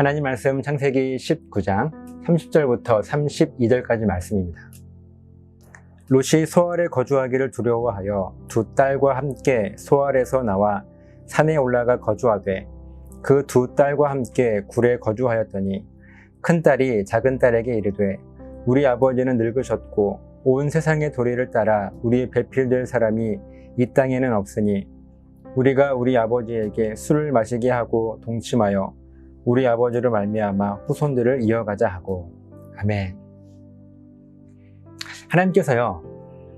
하나님 말씀 창세기 19장 30절부터 32절까지 말씀입니다. 롯이 소알에 거주하기를 두려워하여 두 딸과 함께 소알에서 나와 산에 올라가 거주하되 그 두 딸과 함께 굴에 거주하였더니 큰 딸이 작은 딸에게 이르되 우리 아버지는 늙으셨고 온 세상의 도리를 따라 우리 배필될 사람이 이 땅에는 없으니 우리가 우리 아버지에게 술을 마시게 하고 동침하여 우리 아버지를 말미암아 후손들을 이어가자 하고 아멘. 하나님께서요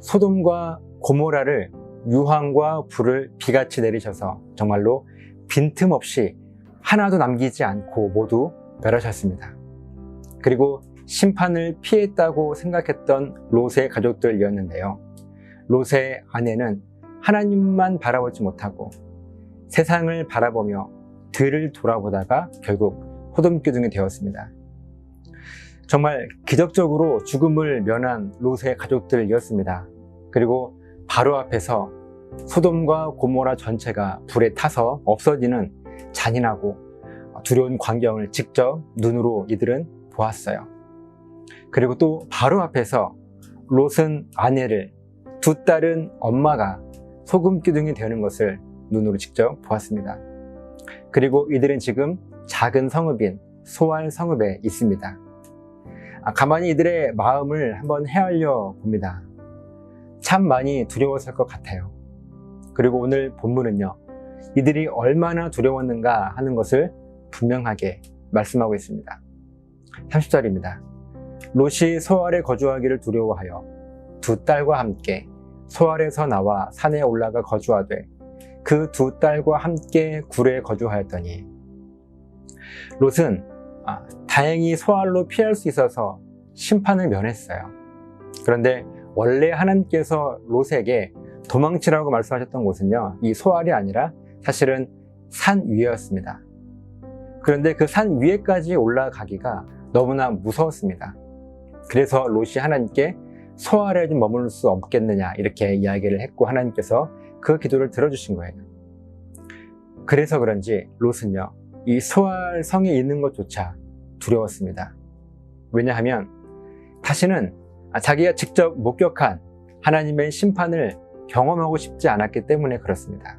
소돔과 고모라를 유황과 불을 비같이 내리셔서 정말로 빈틈없이 하나도 남기지 않고 모두 멸하셨습니다. 그리고 심판을 피했다고 생각했던 롯의 가족들이었는데요. 롯의 아내는 하나님만 바라보지 못하고 세상을 바라보며 들을 돌아보다가 결국 호dom기둥이 되었습니다. 정말 기적적으로 죽음을 면한 롯의 가족들이었습니다. 그리고 바로 앞에서 소돔과 고모라 전체가 불에 타서 없어지는 잔인하고 두려운 광경을 직접 눈으로 이들은 보았어요. 그리고 또 바로 앞에서 롯은 아내를 두 딸은 엄마가 소금 기둥이 되는 것을 눈으로 직접 보았습니다. 그리고 이들은 지금 작은 성읍인 소알 성읍에 있습니다. 아, 가만히 이들의 마음을 한번 헤아려 봅니다. 참 많이 두려웠을 것 같아요. 그리고 오늘 본문은요, 이들이 얼마나 두려웠는가 하는 것을 분명하게 말씀하고 있습니다. 30절입니다. 롯이 소알에 거주하기를 두려워하여 두 딸과 함께 소알에서 나와 산에 올라가 거주하되 그 두 딸과 함께 굴에 거주하였더니 롯은 아, 다행히 소알로 피할 수 있어서 심판을 면했어요. 그런데 원래 하나님께서 롯에게 도망치라고 말씀하셨던 곳은요, 이 소알이 아니라 사실은 산 위였습니다. 그런데 그 산 위에까지 올라가기가 너무나 무서웠습니다. 그래서 롯이 하나님께 소알에 좀 머물 수 없겠느냐 이렇게 이야기를 했고 하나님께서 그 기도를 들어주신 거예요. 그래서 그런지 롯은요 이 소알 성에 있는 것조차 두려웠습니다. 왜냐하면 다시는 자기가 직접 목격한 하나님의 심판을 경험하고 싶지 않았기 때문에 그렇습니다.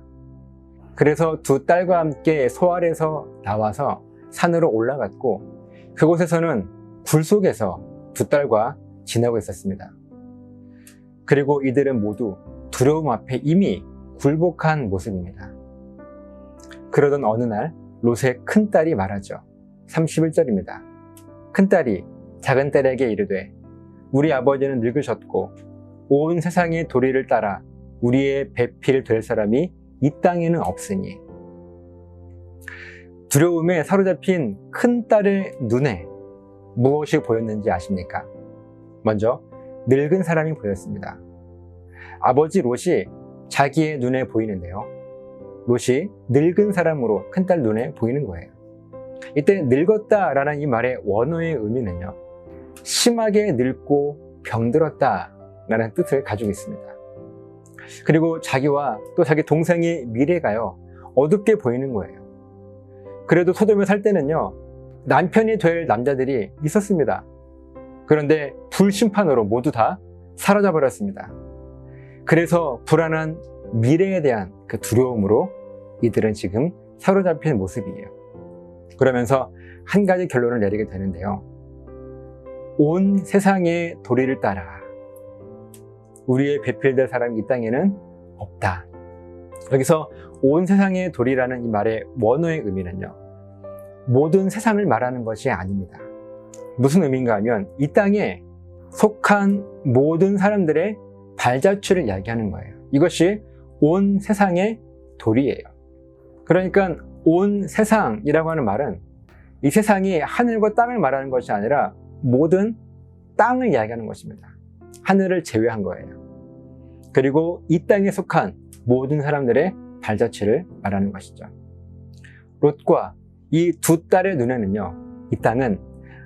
그래서 두 딸과 함께 소알에서 나와서 산으로 올라갔고 그곳에서는 굴 속에서 두 딸과 지내고 있었습니다. 그리고 이들은 모두 두려움 앞에 이미 굴복한 모습입니다. 그러던 어느 날 롯의 큰 딸이 말하죠. 31절입니다. 큰 딸이 작은 딸에게 이르되 우리 아버지는 늙으셨고 온 세상의 도리를 따라 우리의 배필 될 사람이 이 땅에는 없으니 두려움에 사로잡힌 큰 딸의 눈에 무엇이 보였는지 아십니까? 먼저 늙은 사람이 보였습니다. 아버지 롯이 자기의 눈에 보이는데요. 롯이 늙은 사람으로 큰딸 눈에 보이는 거예요. 이때 늙었다 라는 이 말의 원어의 의미는요. 심하게 늙고 병들었다 라는 뜻을 가지고 있습니다. 그리고 자기와 또 자기 동생의 미래가요. 어둡게 보이는 거예요. 그래도 소돔에 살 때는요. 남편이 될 남자들이 있었습니다. 그런데 불심판으로 모두 다 사라져 버렸습니다. 그래서 불안한 미래에 대한 그 두려움으로 이들은 지금 사로잡힌 모습이에요. 그러면서 한 가지 결론을 내리게 되는데요. 온 세상의 도리를 따라 우리의 배필될 사람이 이 땅에는 없다. 여기서 온 세상의 도리라는 이 말의 원어의 의미는요. 모든 세상을 말하는 것이 아닙니다. 무슨 의미인가 하면 이 땅에 속한 모든 사람들의 발자취를 이야기하는 거예요. 이것이 온 세상의 도리예요. 그러니까 온 세상이라고 하는 말은 이 세상이 하늘과 땅을 말하는 것이 아니라 모든 땅을 이야기하는 것입니다. 하늘을 제외한 거예요. 그리고 이 땅에 속한 모든 사람들의 발자취를 말하는 것이죠. 롯과 이 두 딸의 눈에는요, 이 땅은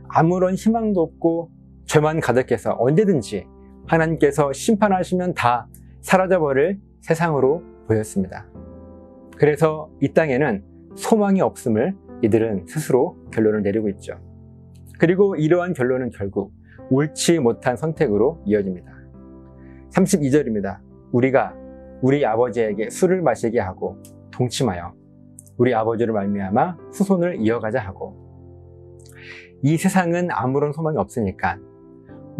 아무런 희망도 없고 죄만 가득해서 언제든지 하나님께서 심판하시면 다 사라져버릴 세상으로 보였습니다. 그래서 이 땅에는 소망이 없음을 이들은 스스로 결론을 내리고 있죠. 그리고 이러한 결론은 결국 옳지 못한 선택으로 이어집니다. 32절입니다. 우리가 우리 아버지에게 술을 마시게 하고 동침하여 우리 아버지를 말미암아 후손을 이어가자 하고 이 세상은 아무런 소망이 없으니까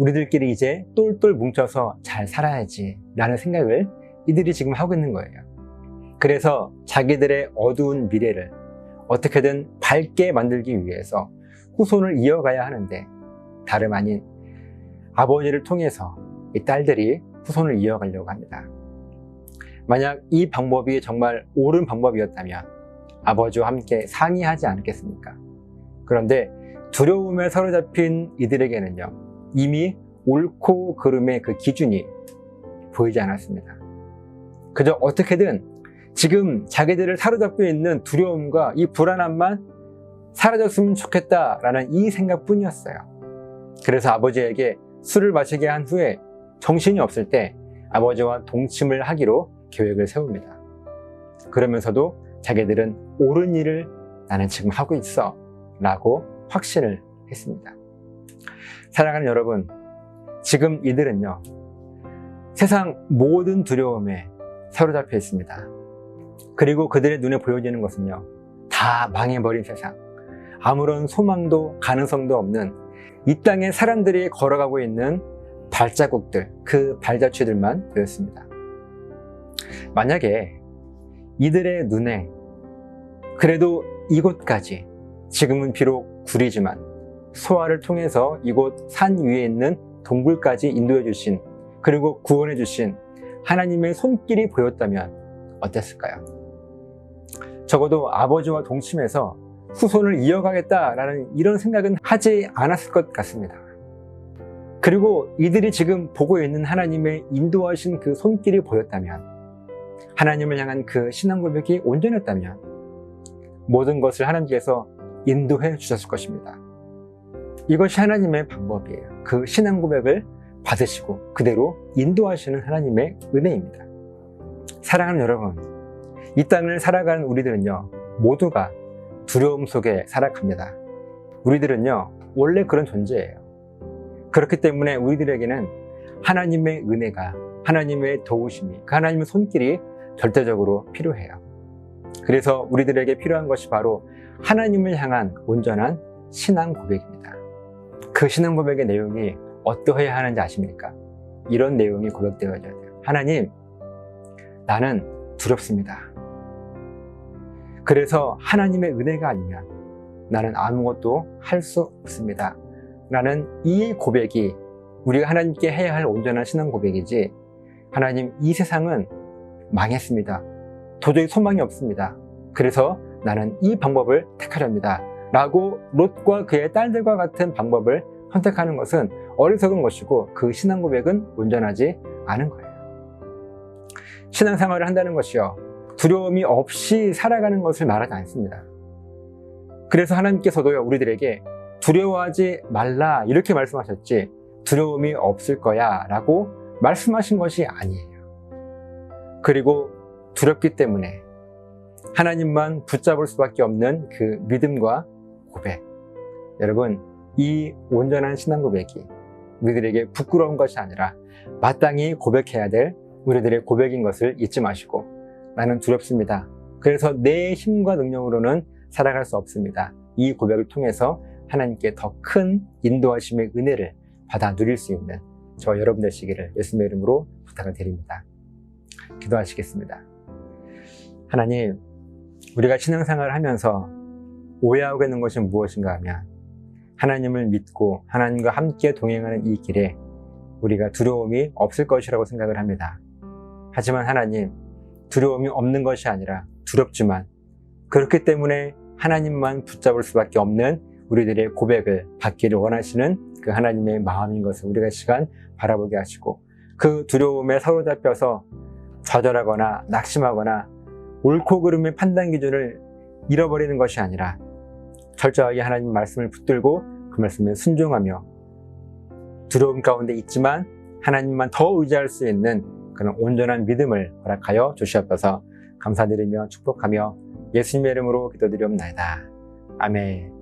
우리들끼리 이제 똘똘 뭉쳐서 잘 살아야지 라는 생각을 이들이 지금 하고 있는 거예요. 그래서 자기들의 어두운 미래를 어떻게든 밝게 만들기 위해서 후손을 이어가야 하는데 다름 아닌 아버지를 통해서 이 딸들이 후손을 이어가려고 합니다. 만약 이 방법이 정말 옳은 방법이었다면 아버지와 함께 상의하지 않겠습니까? 그런데 두려움에 사로잡힌 이들에게는요, 이미 옳고 그름의 그 기준이 보이지 않았습니다. 그저 어떻게든 지금 자기들을 사로잡고 있는 두려움과 이 불안함만 사라졌으면 좋겠다라는 이 생각뿐이었어요. 그래서 아버지에게 술을 마시게 한 후에 정신이 없을 때 아버지와 동침을 하기로 계획을 세웁니다. 그러면서도 자기들은 옳은 일을 나는 지금 하고 있어 라고 확신을 했습니다. 사랑하는 여러분, 지금 이들은요, 세상 모든 두려움에 사로잡혀 있습니다. 그리고 그들의 눈에 보여지는 것은요, 다 망해버린 세상, 아무런 소망도 가능성도 없는 이 땅에 사람들이 걸어가고 있는 발자국들, 그 발자취들만 보였습니다. 만약에 이들의 눈에 그래도 이곳까지 지금은 비록 구리지만 소화를 통해서 이곳 산 위에 있는 동굴까지 인도해 주신 그리고 구원해 주신 하나님의 손길이 보였다면 어땠을까요? 적어도 아버지와 동침해서 후손을 이어가겠다라는 이런 생각은 하지 않았을 것 같습니다. 그리고 이들이 지금 보고 있는 하나님의 인도하신 그 손길이 보였다면, 하나님을 향한 그 신앙 고백이 온전했다면, 모든 것을 하나님께서 인도해 주셨을 것입니다. 이것이 하나님의 방법이에요. 그 신앙 고백을 받으시고 그대로 인도하시는 하나님의 은혜입니다. 사랑하는 여러분, 이 땅을 살아가는 우리들은요, 모두가 두려움 속에 살아갑니다. 우리들은요, 원래 그런 존재예요. 그렇기 때문에 우리들에게는 하나님의 은혜가, 하나님의 도우심이, 그 하나님의 손길이 절대적으로 필요해요. 그래서 우리들에게 필요한 것이 바로 하나님을 향한 온전한 신앙 고백입니다. 그 신앙 고백의 내용이 어떠해야 하는지 아십니까? 이런 내용이 고백되어져야 돼요. 하나님, 나는 두렵습니다. 그래서 하나님의 은혜가 아니면 나는 아무것도 할 수 없습니다. 라는 이 고백이 우리가 하나님께 해야 할 온전한 신앙 고백이지 하나님 이 세상은 망했습니다. 도저히 소망이 없습니다. 그래서 나는 이 방법을 택하렵니다. 라고 롯과 그의 딸들과 같은 방법을 선택하는 것은 어리석은 것이고 그 신앙 고백은 온전하지 않은 거예요. 신앙생활을 한다는 것이요. 두려움이 없이 살아가는 것을 말하지 않습니다. 그래서 하나님께서도요, 우리들에게 두려워하지 말라 이렇게 말씀하셨지 두려움이 없을 거야 라고 말씀하신 것이 아니에요. 그리고 두렵기 때문에 하나님만 붙잡을 수밖에 없는 그 믿음과 고백. 여러분, 이 온전한 신앙 고백이 우리들에게 부끄러운 것이 아니라 마땅히 고백해야 될 우리들의 고백인 것을 잊지 마시고 나는 두렵습니다. 그래서 내 힘과 능력으로는 살아갈 수 없습니다. 이 고백을 통해서 하나님께 더 큰 인도하심의 은혜를 받아 누릴 수 있는 저 여러분 되시기를 예수님의 이름으로 부탁을 드립니다. 기도하시겠습니다. 하나님, 우리가 신앙생활을 하면서 오해하고 있는 것이 무엇인가 하면 하나님을 믿고 하나님과 함께 동행하는 이 길에 우리가 두려움이 없을 것이라고 생각을 합니다. 하지만 하나님, 두려움이 없는 것이 아니라 두렵지만 그렇기 때문에 하나님만 붙잡을 수밖에 없는 우리들의 고백을 받기를 원하시는 그 하나님의 마음인 것을 우리가 이 시간 바라보게 하시고 그 두려움에 사로잡혀서 좌절하거나 낙심하거나 옳고 그름의 판단 기준을 잃어버리는 것이 아니라 철저하게 하나님 말씀을 붙들고 그 말씀에 순종하며 두려움 가운데 있지만 하나님만 더 의지할 수 있는 그런 온전한 믿음을 허락하여 주시옵소서 감사드리며 축복하며 예수님의 이름으로 기도드리옵나이다. 아멘.